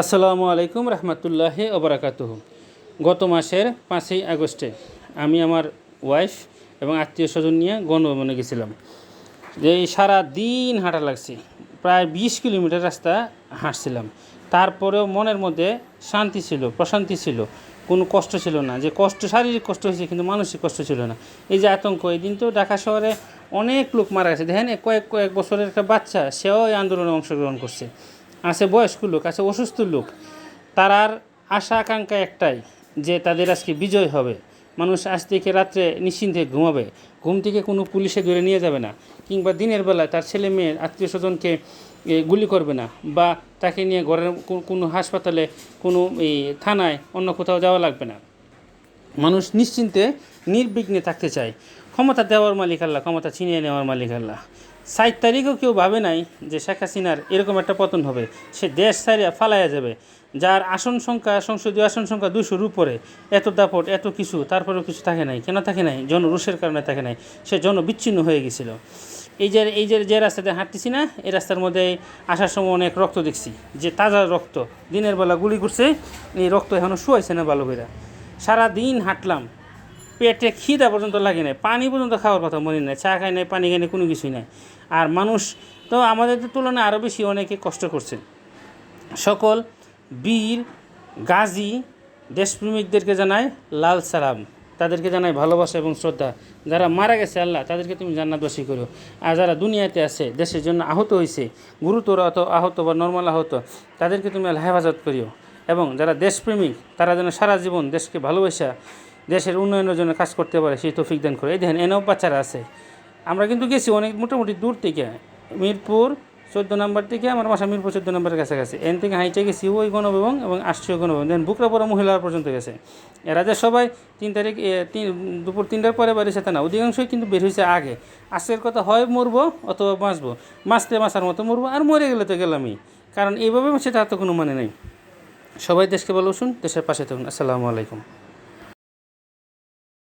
আসসালামু আলাইকুম রহমতুল্লাহ ওবরাকাত গত মাসের পাঁচই আগস্টে আমি আমার ওয়াইফ এবং আত্মীয় স্বজন নিয়ে গণভবনে গেছিলাম। যে সারা দিন হাঁটা লাগছে, প্রায় বিশ কিলোমিটার রাস্তা হাঁটছিলাম। তারপরেও মনের মধ্যে শান্তি ছিল, প্রশান্তি ছিল, কোনো কষ্ট ছিল না। যে কষ্ট, শারীরিক কষ্ট হয়েছে, কিন্তু মানসিক কষ্ট ছিল না। এই যে আতঙ্ক, এই দিন তো ঢাকা শহরে অনেক লোক মারা গেছে। দেখেন কয়েক কয়েক বছরের একটা বাচ্চা, সেও এই আন্দোলনে অংশগ্রহণ করছে। আছে বয়স্ক লোক, আছে অসুস্থ লোক তারার আশা আকাঙ্ক্ষা একটাই যে তাদের আজকে বিজয় হবে। মানুষ আজ থেকে রাত্রে নিশ্চিন্তে ঘুমাবে। ঘুম থেকে কোনো পুলিশে ধরে নিয়ে যাবে না, কিংবা দিনের বেলায় তার ছেলে মেয়ের আত্মীয় স্বজনকে গুলি করবে না, বা তাকে নিয়ে ঘরের কোনো হাসপাতালে, কোনো এই থানায় অন্য কোথাও যাওয়া লাগবে না। মানুষ নিশ্চিন্তে নির্বিঘ্নে থাকতে চায়। ক্ষমতা দেওয়ার মালিক আল্লাহ, ক্ষমতা ছিনিয়ে নেওয়ার মালিক আল্লাহ। সাত তারিখও কেউ ভাবে নাই যে শেখ হাসিনার এরকম একটা পতন হবে। সে দেশ ছাড়িয়া ফালাইয়া যাবে। যার আসন সংখ্যা, সংসদীয় আসন সংখ্যা দুশোর উপরে, এত দাপট, এত কিছু, তারপরেও কিছু থাকে নাই। কেন থাকে নাই? জন জনরোষের কারণে থাকে নাই। সে জন বিচ্ছিন্ন হয়ে গেছিল। এই যে এই যে যে রাস্তাতে হাঁটতেছি না, এই রাস্তার মধ্যে আসার সময় অনেক রক্ত দেখছি। যে তাজা রক্ত, দিনের বেলা গুলি করছে, এই রক্ত এখনও শুয়াইছে না ভালো করে সারা দিন হাঁটলাম। পেটে খিদা পর্যন্ত লাগে নাই, পানি পর্যন্ত খাওয়ার কথা মনে নাই, চা খাই নাই, পানি খাই নাই, কোনো কিছুই নাই। আর মানুষ তো আমাদের তুলনায় আরও বেশি অনেকে কষ্ট করছে সকল বীর, গাজী, দেশপ্রেমিকদেরকে জানায় লাল সালাম। তাদেরকে জানাই ভালোবাসা এবং শ্রদ্ধা। যারা মারা গেছে, আল্লাহ, তাদেরকে তুমি জান্নাতবাসী করো। আর যারা দুনিয়াতে আছে, দেশের জন্য আহত হয়েছে গুরুতর আহত আহত বা নর্মাল আহত, তাদেরকে তুমি আল্লাহ হেফাজত করিও। এবং যারা দেশপ্রেমিক, তারা যেন সারা জীবন দেশকে ভালোবাসা দেশের উন্নয়নের জন্য কাজ করতে পারে, সেই তৌফিক দান করে। এই দেখেন এনেও বাচ্চারা আছে। আমরা কিন্তু গেছি অনেক মোটামুটি দূর থেকে। মিরপুর চোদ্দ নম্বর থেকে আমার বাসা মিরপুর চোদ্দ নম্বরের কাছাকাছি। এন থেকে হাইটে গেছি, ওই গণভবন এবং আসছে গণভবন। দেন বুকরাপড়া মহিলার পর্যন্ত গেছে। এরা যে সবাই তিন তারিখ তিন, দুপুর তিনটার পরে বাড়ি সেটা না। অধিকাংশই কিন্তু বের হয়েছে আগে। আজকের কথা হয় মরবো অথবা বাঁচবো। মাছতে মাছার মতো মরবো আর মরে গেলে তো গেলামই। কারণ এইভাবে সেটা তো কোনো মানে নেই। সবাই দেশকে ভালোবাসুন, দেশের পাশে থাকুন। আসসালামু আলাইকুম।